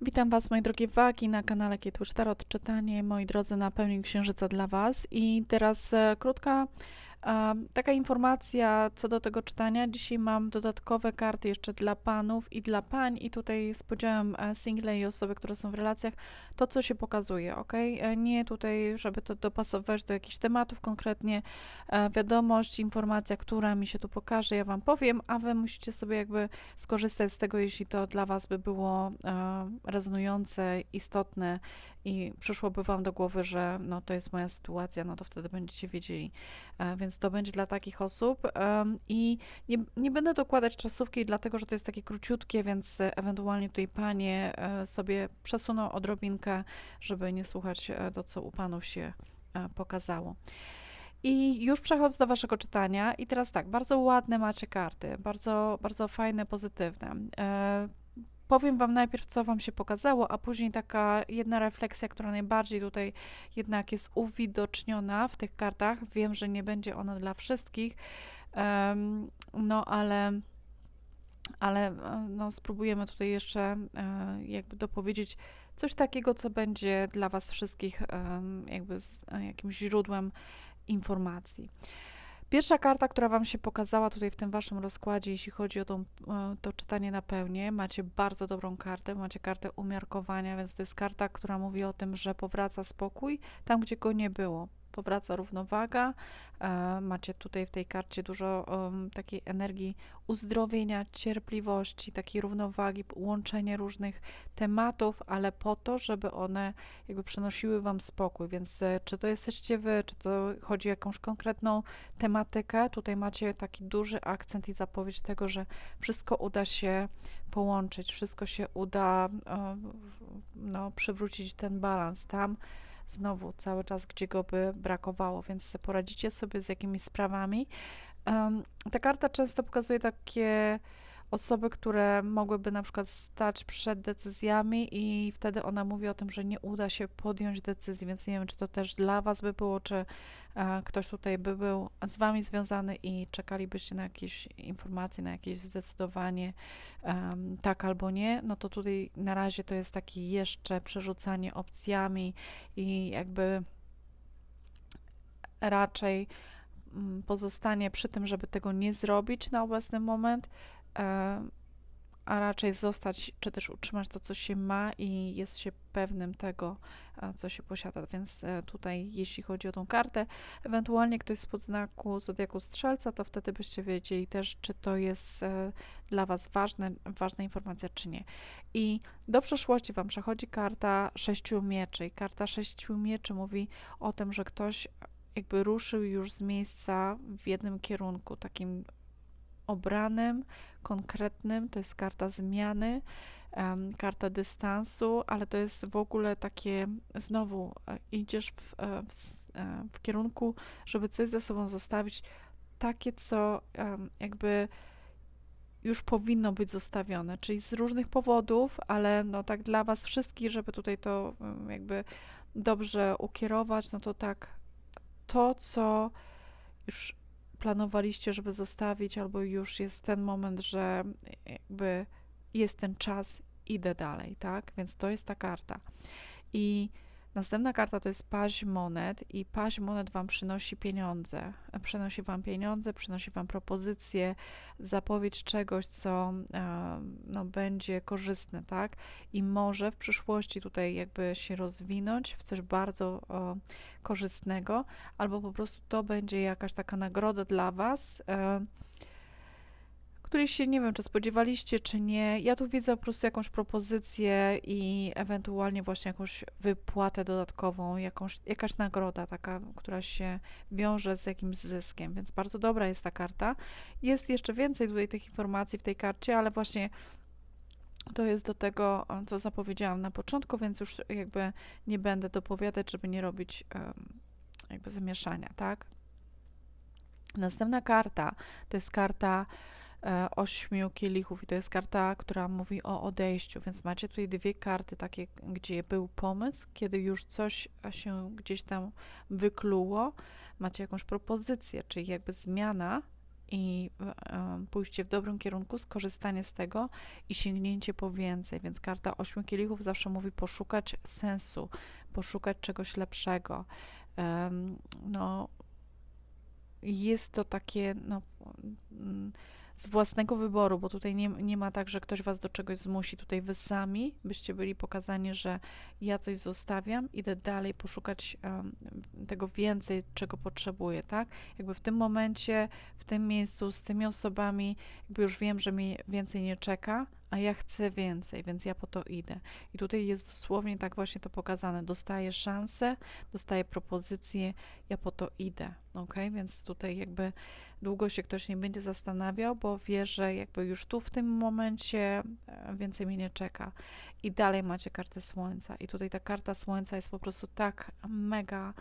Witam Was, moi drogie wagi, na kanale Kietwitch Tarot Czytanie, moi drodzy, na pełni księżyca dla Was. I teraz e, krótka taka informacja co do tego czytania. Dzisiaj mam dodatkowe karty jeszcze dla panów i dla pań i tutaj z podziałem e, single i osoby, które są w relacjach, to co się pokazuje, ok? E, nie tutaj, żeby to dopasować do jakichś tematów konkretnie, e, wiadomość, informacja, która mi się tu pokaże, ja Wam powiem, a Wy musicie sobie jakby skorzystać z tego, jeśli to dla Was by było rezonujące, istotne i przyszłoby Wam do głowy, że no to jest moja sytuacja, no to wtedy będziecie wiedzieli. E, więc to będzie dla takich osób. I nie, nie będę dokładać czasówki, dlatego że to jest takie króciutkie, więc ewentualnie tutaj Panie e, sobie przesuną odrobinkę, żeby nie słuchać e, to, co u Panów się pokazało. I już przechodzę do Waszego czytania. I teraz tak, bardzo ładne macie karty, bardzo, bardzo fajne, pozytywne. E, powiem Wam najpierw, co Wam się pokazało, a później taka jedna refleksja, która najbardziej tutaj jednak jest uwidoczniona w tych kartach. Wiem, że nie będzie ona dla wszystkich, em, no ale ale e, no, spróbujemy tutaj jeszcze e, jakby dopowiedzieć coś takiego, co będzie dla Was wszystkich em, jakby z e, jakimś źródłem informacji. Pierwsza karta, która Wam się pokazała tutaj w tym Waszym rozkładzie, jeśli chodzi o tą, e, to czytanie na pełnię, macie bardzo dobrą kartę, macie kartę umiarkowania, więc to jest karta, która mówi o tym, że powraca spokój tam, gdzie go nie było. Powraca równowaga. E, macie tutaj w tej karcie dużo takiej energii uzdrowienia, cierpliwości, takiej równowagi, łączenie różnych tematów, ale po to, żeby one jakby przynosiły Wam spokój. Więc e, czy to jesteście Wy, czy to chodzi o jakąś konkretną tematykę, tutaj macie taki duży akcent i zapowiedź tego, że wszystko uda się połączyć, wszystko się uda e, no, przywrócić ten balans tam, znowu cały czas, gdzie go by brakowało, więc poradzicie sobie z jakimiś sprawami. Em, ta karta często pokazuje takie osoby, które mogłyby na przykład stać przed decyzjami i wtedy ona mówi o tym, że nie uda się podjąć decyzji, więc nie wiem, czy to też dla Was by było, czy e, ktoś tutaj by był z Wami związany i czekalibyście na jakieś informacje, na jakieś zdecydowanie em, tak albo nie, no to tutaj na razie to jest takie jeszcze przerzucanie opcjami i jakby raczej mm, pozostanie przy tym, żeby tego nie zrobić na obecny moment, e, a raczej zostać, czy też utrzymać to, co się ma i jest się pewnym tego, e, co się posiada. Więc e, tutaj, jeśli chodzi o tą kartę, ewentualnie ktoś z podznaku Zodiaku Strzelca, to wtedy byście wiedzieli też, czy to jest e, dla Was ważne, ważna informacja, czy nie. I do przeszłości Wam przechodzi karta sześciu mieczy. I karta sześciu mieczy mówi o tym, że ktoś jakby ruszył już z miejsca w jednym kierunku, takim obranym, konkretnym. To jest karta zmiany, em, karta dystansu, ale to jest w ogóle takie, znowu e, idziesz w, e, w, e, w kierunku, żeby coś ze sobą zostawić, takie, co em, jakby już powinno być zostawione, czyli z różnych powodów, ale no tak dla Was wszystkich, żeby tutaj to em, jakby dobrze ukierować, no to tak to, co już planowaliście, żeby zostawić, albo już jest ten moment, że jakby jest ten czas, idę dalej, tak? Więc to jest ta karta. I następna karta to jest paź monet i paź monet wam przynosi pieniądze. Przynosi wam pieniądze, przynosi wam propozycje, zapowiedź czegoś, co e, no, będzie korzystne, tak? I może w przyszłości tutaj jakby się rozwinąć w coś bardzo korzystnego, albo po prostu to będzie jakaś taka nagroda dla was. E, której się nie wiem, czy spodziewaliście, czy nie. Ja tu widzę po prostu jakąś propozycję i ewentualnie właśnie jakąś wypłatę dodatkową, jakąś, jakaś nagroda taka, która się wiąże z jakimś zyskiem, więc bardzo dobra jest ta karta. Jest jeszcze więcej tutaj tych informacji w tej karcie, ale właśnie to jest do tego, co zapowiedziałam na początku, więc już jakby nie będę dopowiadać, żeby nie robić jakby zamieszania, tak? Następna karta to jest karta ośmiu kielichów i to jest karta, która mówi o odejściu, więc macie tutaj dwie karty takie, gdzie był pomysł, kiedy już coś się gdzieś tam wykluło, macie jakąś propozycję, czyli jakby zmiana i e, pójście w dobrym kierunku, skorzystanie z tego i sięgnięcie po więcej. Więc karta ośmiu kielichów zawsze mówi poszukać sensu, poszukać czegoś lepszego. No, jest to takie, no, mm, z własnego wyboru, bo tutaj nie, nie ma tak, że ktoś was do czegoś zmusi. Tutaj wy sami byście byli pokazani, że ja coś zostawiam, idę dalej poszukać um, tego więcej, czego potrzebuję, tak? Jakby w tym momencie, w tym miejscu, z tymi osobami, jakby już wiem, że mi więcej nie czeka, a ja chcę więcej, więc ja po to idę. I tutaj jest dosłownie tak właśnie to pokazane. Dostaję szansę, dostaję propozycję, ja po to idę, ok? Więc tutaj jakby długo się ktoś nie będzie zastanawiał, bo wie, że jakby już tu w tym momencie e, więcej mnie nie czeka. I dalej macie kartę słońca. I tutaj ta karta słońca jest po prostu tak mega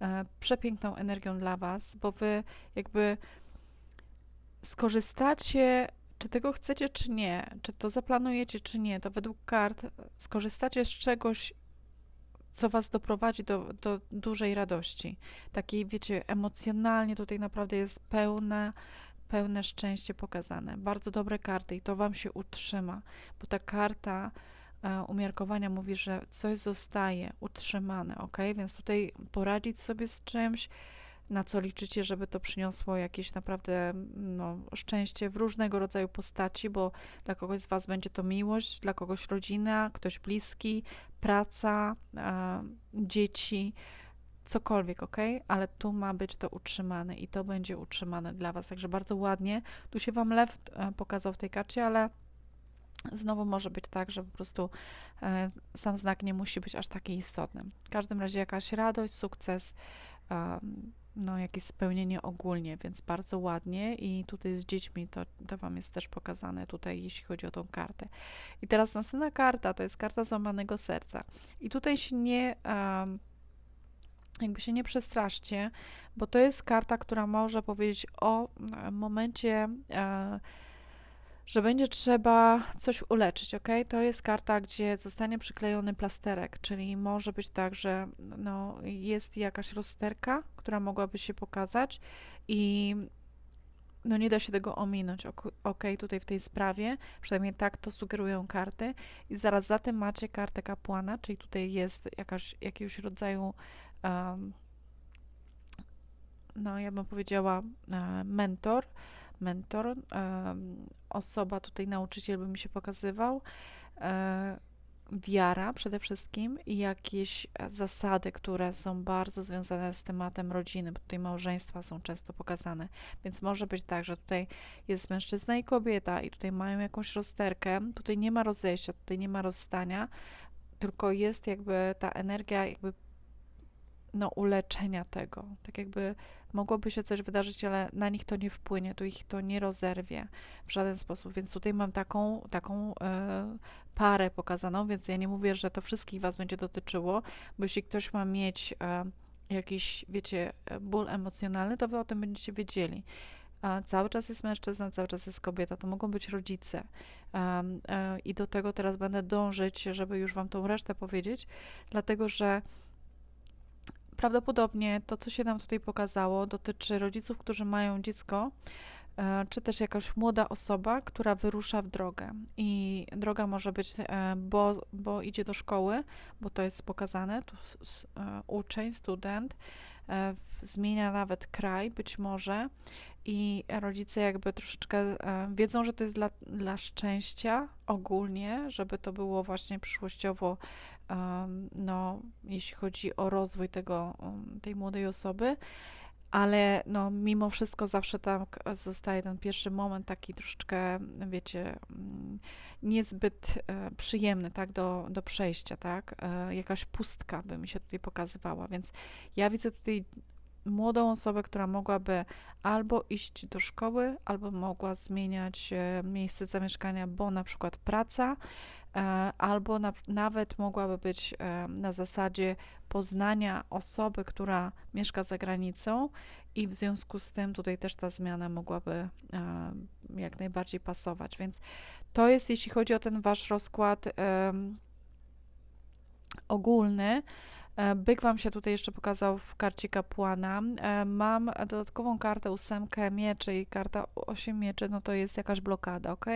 e, przepiękną energią dla Was, bo Wy jakby skorzystacie czy tego chcecie, czy nie, czy to zaplanujecie, czy nie, to według kart skorzystacie z czegoś, co was doprowadzi do, do dużej radości. Takiej, wiecie, emocjonalnie tutaj naprawdę jest pełne, pełne szczęście pokazane. Bardzo dobre karty i to wam się utrzyma, bo ta karta e, umiarkowania mówi, że coś zostaje utrzymane, ok? Więc tutaj poradzić sobie z czymś, na co liczycie, żeby to przyniosło jakieś naprawdę no, szczęście w różnego rodzaju postaci, bo dla kogoś z Was będzie to miłość, dla kogoś rodzina, ktoś bliski, praca, e, dzieci, cokolwiek, ok? Ale tu ma być to utrzymane i to będzie utrzymane dla Was. Także bardzo ładnie. Tu się Wam lew e, pokazał w tej karcie, ale Znowu może być tak, że po prostu e, sam znak nie musi być aż taki istotny. W każdym razie jakaś radość, sukces, e, no, jakieś spełnienie ogólnie, więc bardzo ładnie i tutaj z dziećmi to, to Wam jest też pokazane tutaj, jeśli chodzi o tą kartę. I teraz następna karta to jest karta złamanego serca. I tutaj się nie, jakby się nie przestraszcie, bo to jest karta, która może powiedzieć o momencie um, że będzie trzeba coś uleczyć, ok? To jest karta, gdzie zostanie przyklejony plasterek, czyli może być tak, że no, jest jakaś rozsterka, która mogłaby się pokazać i no nie da się tego ominąć, ok, tutaj w tej sprawie, przynajmniej tak to sugerują karty. I zaraz za tym macie kartę kapłana, czyli tutaj jest jakaś, jakiegoś rodzaju, um, no ja bym powiedziała, uh, mentor, mentor, osoba, tutaj nauczyciel by mi się pokazywał, e, wiara przede wszystkim i jakieś zasady, które są bardzo związane z tematem rodziny, bo tutaj małżeństwa są często pokazane. Więc może być tak, że tutaj jest mężczyzna i kobieta i tutaj mają jakąś rozterkę, tutaj nie ma rozejścia, tutaj nie ma rozstania, tylko jest jakby ta energia jakby no, uleczenia tego. Tak jakby mogłoby się coś wydarzyć, ale na nich to nie wpłynie, to ich to nie rozerwie w żaden sposób. Więc tutaj mam taką, taką e, parę pokazaną, więc ja nie mówię, że to wszystkich Was będzie dotyczyło, bo jeśli ktoś ma mieć e, jakiś, wiecie, ból emocjonalny, to Wy o tym będziecie wiedzieli. A cały czas jest mężczyzna, cały czas jest kobieta, to mogą być rodzice. Um, e, I do tego teraz będę dążyć, żeby już Wam tą resztę powiedzieć, dlatego że Prawdopodobnie to, co się nam tutaj pokazało, dotyczy rodziców, którzy mają dziecko, e, czy też jakaś młoda osoba, która wyrusza w drogę. I droga może być, e, bo, bo idzie do szkoły, bo to jest pokazane, tu e, uczeń, student, zmienia nawet kraj być może i rodzice jakby troszeczkę wiedzą, że to jest dla, dla szczęścia ogólnie, żeby to było właśnie przyszłościowo no, jeśli chodzi o rozwój tego, tej młodej osoby, ale no, mimo wszystko zawsze tam zostaje ten pierwszy moment taki troszeczkę, wiecie, mm, niezbyt e, przyjemny, tak, do, do przejścia, tak, e, jakaś pustka by mi się tutaj pokazywała, więc ja widzę tutaj młodą osobę, która mogłaby albo iść do szkoły, albo mogła zmieniać e, miejsce zamieszkania, bo na przykład praca, E, albo na, nawet mogłaby być e, na zasadzie poznania osoby, która mieszka za granicą i w związku z tym tutaj też ta zmiana mogłaby jak najbardziej pasować. Więc to jest, jeśli chodzi o ten wasz rozkład ogólny, Byk Wam się tutaj jeszcze pokazał w karcie kapłana. E, Mam dodatkową kartę ósemkę mieczy i karta osiem mieczy, no to jest jakaś blokada, ok?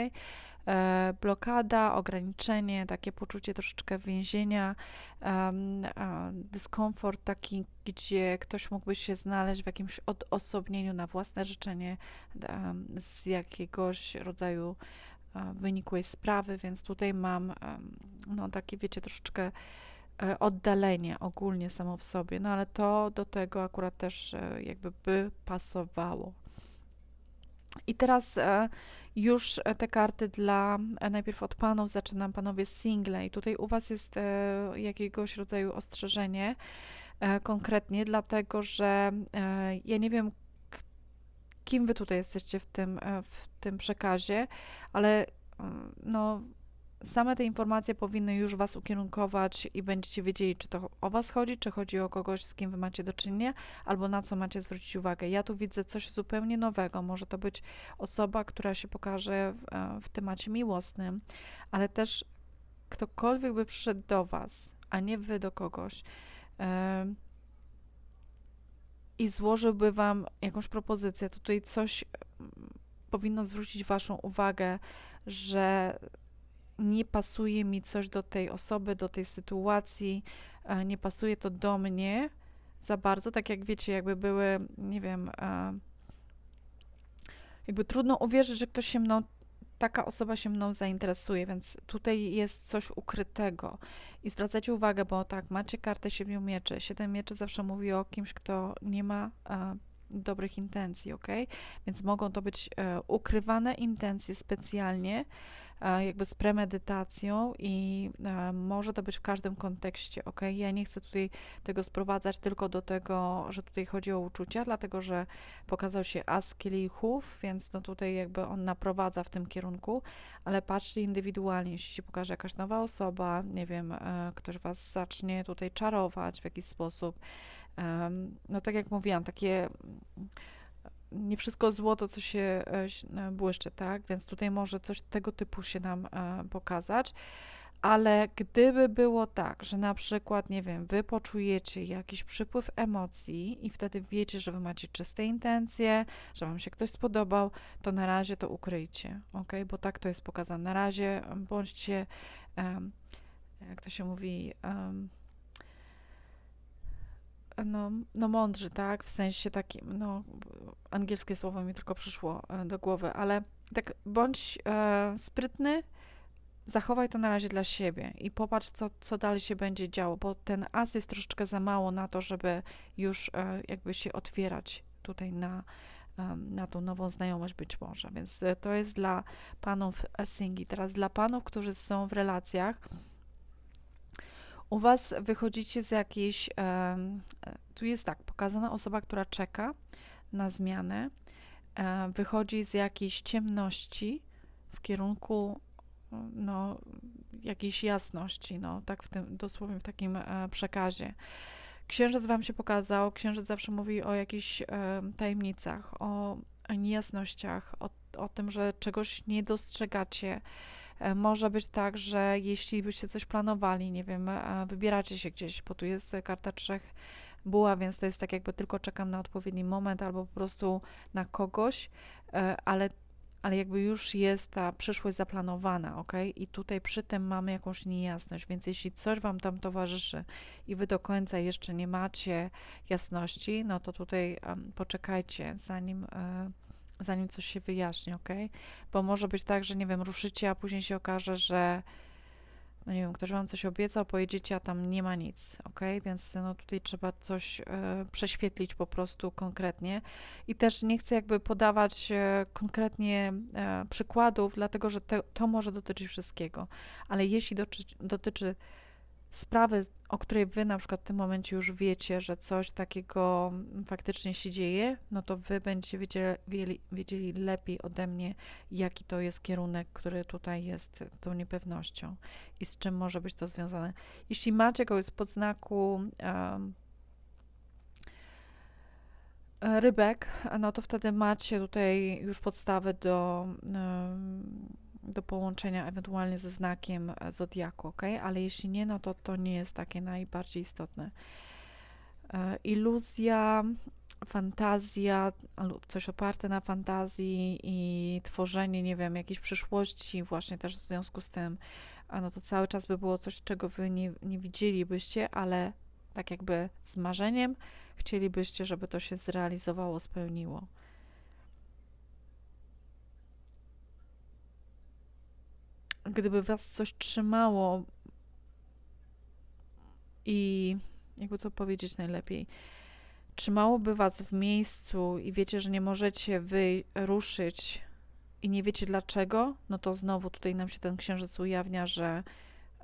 E, Blokada, ograniczenie, takie poczucie troszeczkę więzienia, dyskomfort taki, gdzie ktoś mógłby się znaleźć w jakimś odosobnieniu na własne życzenie z jakiegoś rodzaju e, wynikłej sprawy, więc tutaj mam no takie, wiecie, troszeczkę e, oddalenie ogólnie samo w sobie, no ale to do tego akurat też e, jakby by pasowało. I teraz e, już e, te karty dla, e, najpierw od panów, zaczynam panowie single i tutaj u was jest e, jakiegoś rodzaju ostrzeżenie e, konkretnie, dlatego że e, ja nie wiem, kim wy tutaj jesteście w tym, e, w tym przekazie, ale mm, no same te informacje powinny już Was ukierunkować i będziecie wiedzieli, czy to o Was chodzi, czy chodzi o kogoś, z kim Wy macie do czynienia, albo na co macie zwrócić uwagę. Ja tu widzę coś zupełnie nowego. Może to być osoba, która się pokaże w, e, w temacie miłosnym, ale też ktokolwiek by przyszedł do Was, a nie Wy do kogoś. em, I złożyłby Wam jakąś propozycję, to tutaj coś mm, powinno zwrócić Waszą uwagę, że nie pasuje mi coś do tej osoby, do tej sytuacji, e, nie pasuje to do mnie za bardzo, tak jak wiecie, jakby były, nie wiem, e, jakby trudno uwierzyć, że ktoś się mną, taka osoba się mną zainteresuje, więc tutaj jest coś ukrytego. I zwracajcie uwagę, bo tak, macie kartę siedmiu mieczy. Siedem mieczy zawsze mówi o kimś, kto nie ma e, dobrych intencji, ok? Więc mogą to być ukrywane intencje specjalnie, jakby z premedytacją i e, może to być w każdym kontekście, ok? Ja nie chcę tutaj tego sprowadzać tylko do tego, że tutaj chodzi o uczucia, dlatego że pokazał się as kielichów, więc no tutaj jakby on naprowadza w tym kierunku, ale patrzcie indywidualnie, jeśli się pokaże jakaś nowa osoba, nie wiem, e, ktoś was zacznie tutaj czarować w jakiś sposób, no tak jak mówiłam, takie nie wszystko złoto, co się e, e, błyszczy, tak? Więc tutaj może coś tego typu się nam e, pokazać. Ale gdyby było tak, że na przykład, nie wiem, wy poczujecie jakiś przypływ emocji i wtedy wiecie, że wy macie czyste intencje, że wam się ktoś spodobał, to na razie to ukryjcie, ok? Bo tak to jest pokazane. Na razie bądźcie, em, jak to się mówi, em, no, no mądrzy, tak? W sensie takim, no, angielskie słowo mi tylko przyszło e, do głowy, ale tak bądź e, sprytny, zachowaj to na razie dla siebie i popatrz, co, co dalej się będzie działo, bo ten as jest troszeczkę za mało na to, żeby już e, jakby się otwierać tutaj na, em, na tą nową znajomość być może. Więc e, to jest dla panów e, singli. Teraz dla panów, którzy są w relacjach, u Was wychodzicie z jakiejś. e, tu jest tak, pokazana osoba, która czeka na zmianę, e, wychodzi z jakiejś ciemności w kierunku no, jakiejś jasności, no, tak w tym, dosłownie w takim e, przekazie. Księżyc Wam się pokazał, księżyc zawsze mówi o jakichś e, tajemnicach, o niejasnościach, o, o tym, że czegoś nie dostrzegacie, Może być tak, że jeśli byście coś planowali, nie wiem, e, wybieracie się gdzieś, bo tu jest e, karta trzech buła, więc to jest tak jakby tylko czekam na odpowiedni moment albo po prostu na kogoś, e, ale, ale jakby już jest ta przyszłość zaplanowana, ok? I tutaj przy tym mamy jakąś niejasność, więc jeśli coś Wam tam towarzyszy i Wy do końca jeszcze nie macie jasności, no to tutaj em, poczekajcie, zanim e, zanim coś się wyjaśni, ok? Bo może być tak, że nie wiem, ruszycie, a później się okaże, że no nie wiem, ktoś wam coś obiecał, pojedziecie, a tam nie ma nic, ok? Więc no tutaj trzeba coś e, prześwietlić po prostu konkretnie. I też nie chcę jakby podawać e, konkretnie e, przykładów, dlatego że te, to może dotyczyć wszystkiego. Ale jeśli dotyczy, dotyczy sprawy, o której wy na przykład w tym momencie już wiecie, że coś takiego faktycznie się dzieje, no to wy będziecie wiedzieli, wiedzieli lepiej ode mnie, jaki to jest kierunek, który tutaj jest tą niepewnością i z czym może być to związane. Jeśli macie kogoś z podznaku um, rybek, no to wtedy macie tutaj już podstawy do um, do połączenia ewentualnie ze znakiem e, zodiaku, ok? Ale jeśli nie, no to to nie jest takie najbardziej istotne. E, iluzja, fantazja lub coś oparte na fantazji i tworzenie, nie wiem, jakiejś przyszłości, właśnie też w związku z tym, no to cały czas by było coś, czego wy nie, nie widzielibyście, ale tak jakby z marzeniem chcielibyście, żeby to się zrealizowało, spełniło. Gdyby was coś trzymało i jakby to powiedzieć najlepiej, trzymałoby was w miejscu i wiecie, że nie możecie wyruszyć i nie wiecie dlaczego, no to znowu tutaj nam się ten księżyc ujawnia, że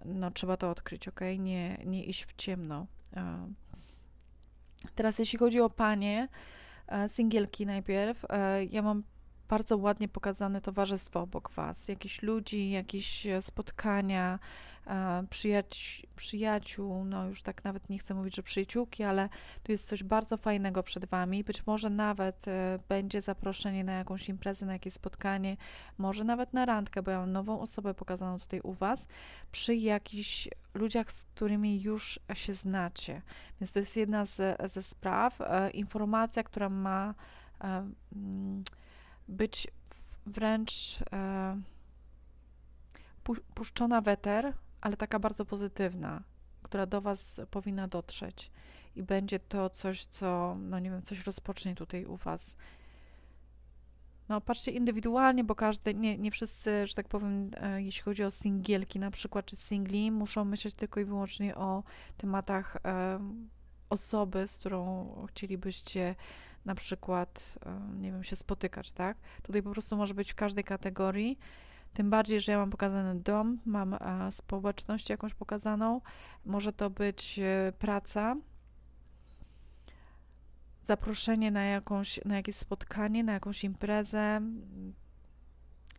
no trzeba to odkryć, ok? Nie, nie iść w ciemno. Teraz jeśli chodzi o panie, e, singielki najpierw, e, ja mam bardzo ładnie pokazane towarzystwo obok Was, jakichś ludzi, jakieś e, spotkania, e, przyjaci przyjaciół, no już tak nawet nie chcę mówić, że przyjaciółki, ale tu jest coś bardzo fajnego przed Wami. Być może nawet e, będzie zaproszenie na jakąś imprezę, na jakieś spotkanie, może nawet na randkę, bo ja mam nową osobę pokazaną tutaj u Was, przy jakichś ludziach, z którymi już się znacie. Więc to jest jedna z, ze spraw. Informacja, która ma. Być wręcz e, puszczona weter, ale taka bardzo pozytywna, która do Was powinna dotrzeć. I będzie to coś, co, no nie wiem, coś rozpocznie tutaj u Was. No, patrzcie indywidualnie, bo każdy, nie, nie wszyscy, że tak powiem, e, jeśli chodzi o singielki na przykład, czy singli, muszą myśleć tylko i wyłącznie o tematach e, osoby, z którą chcielibyście na przykład, e, nie wiem, się spotykać, tak? Tutaj po prostu może być w każdej kategorii. Tym bardziej, że ja mam pokazany dom, mam e, społeczność jakąś pokazaną, może to być e, praca, zaproszenie na, jakąś, na jakieś spotkanie, na jakąś imprezę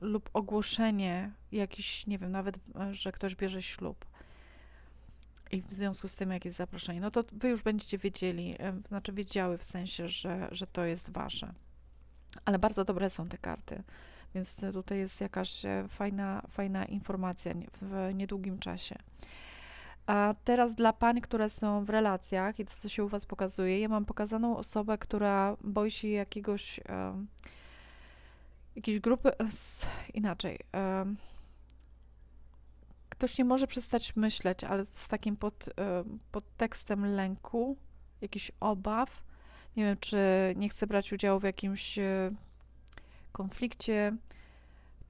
lub ogłoszenie jakiś, nie wiem, nawet, że ktoś bierze ślub i w związku z tym jakieś zaproszenie, no to wy już będziecie wiedzieli, znaczy wiedziały w sensie, że, że to jest wasze. Ale bardzo dobre są te karty, więc tutaj jest jakaś e, fajna, fajna informacja w niedługim czasie. A teraz dla pań, które są w relacjach i to, co się u Was pokazuje, ja mam pokazaną osobę, która boi się jakiegoś, um, jakiejś grupy, inaczej, um, ktoś nie może przestać myśleć, ale z takim pod, e, podtekstem lęku, jakichś obaw. Nie wiem, czy nie chce brać udziału w jakimś e, konflikcie,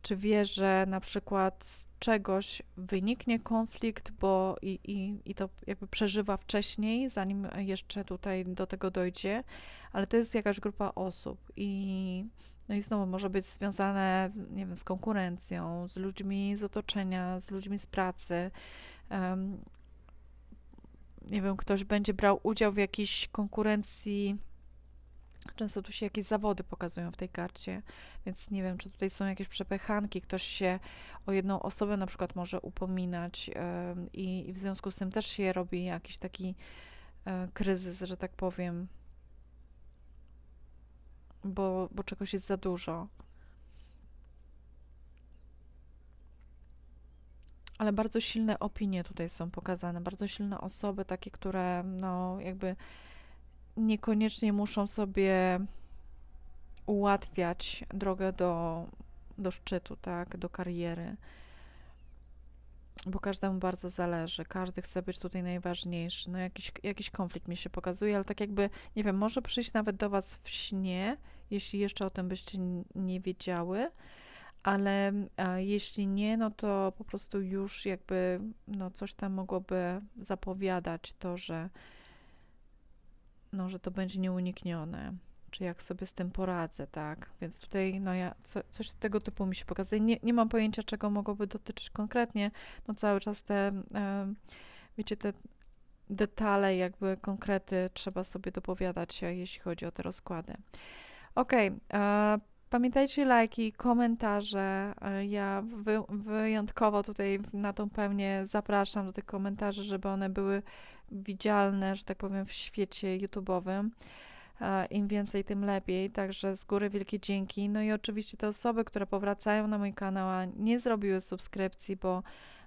czy wie, że na przykład z czegoś wyniknie konflikt, bo i, i, i to jakby przeżywa wcześniej, zanim jeszcze tutaj do tego dojdzie, ale to jest jakaś grupa osób i no i znowu może być związane, nie wiem, z konkurencją, z ludźmi z otoczenia, z ludźmi z pracy. Um, nie wiem, ktoś będzie brał udział w jakiejś konkurencji. Często tu się jakieś zawody pokazują w tej karcie, więc nie wiem, czy tutaj są jakieś przepychanki. Ktoś się o jedną osobę na przykład może upominać i, i, w związku z tym też się robi jakiś taki um, kryzys, że tak powiem bo, bo czegoś jest za dużo. Ale bardzo silne opinie tutaj są pokazane, bardzo silne osoby, takie, które no jakby niekoniecznie muszą sobie ułatwiać drogę do, do szczytu, tak, do kariery bo każdemu bardzo zależy, każdy chce być tutaj najważniejszy. No jakiś, jakiś konflikt mi się pokazuje, ale tak jakby, nie wiem, może przyjść nawet do Was w śnie, jeśli jeszcze o tym byście nie wiedziały, ale jeśli nie, no to po prostu już jakby no coś tam mogłoby zapowiadać to, że no, że to będzie nieuniknione czy jak sobie z tym poradzę, tak? Więc tutaj, no ja, co, coś tego typu mi się pokazuje. Nie, nie mam pojęcia, czego mogłoby dotyczyć konkretnie. No cały czas te, e, wiecie, te detale, jakby konkrety trzeba sobie dopowiadać, jeśli chodzi o te rozkłady. Okej, okay, Pamiętajcie lajki, komentarze. E, ja wy, wyjątkowo tutaj na tą pełnię zapraszam do tych komentarzy, żeby one były widzialne, że tak powiem, w świecie YouTube'owym. E, Im więcej, tym lepiej. Także z góry wielkie dzięki. No i oczywiście te osoby, które powracają na mój kanał, a nie zrobiły subskrypcji, bo,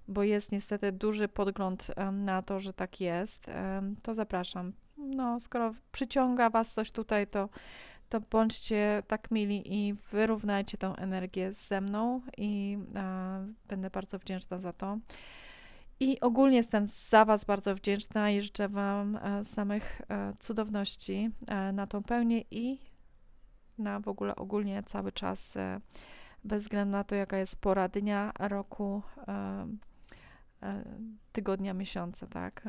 bo jest niestety duży podgląd em, na to, że tak jest, em, to zapraszam. No, skoro przyciąga Was coś tutaj, to, to bądźcie tak mili i wyrównajcie tą energię ze mną i e, będę bardzo wdzięczna za to. I ogólnie jestem za Was bardzo wdzięczna i życzę Wam e, samych e, cudowności e, na tą pełnię i na w ogóle ogólnie cały czas, bez względu na to, jaka jest pora dnia, roku, tygodnia, miesiąca, tak?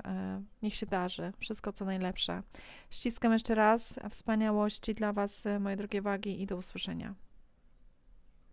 Niech się darzy. Wszystko co najlepsze. Ściskam jeszcze raz. Wspaniałości dla Was, moje drogie wagi i do usłyszenia.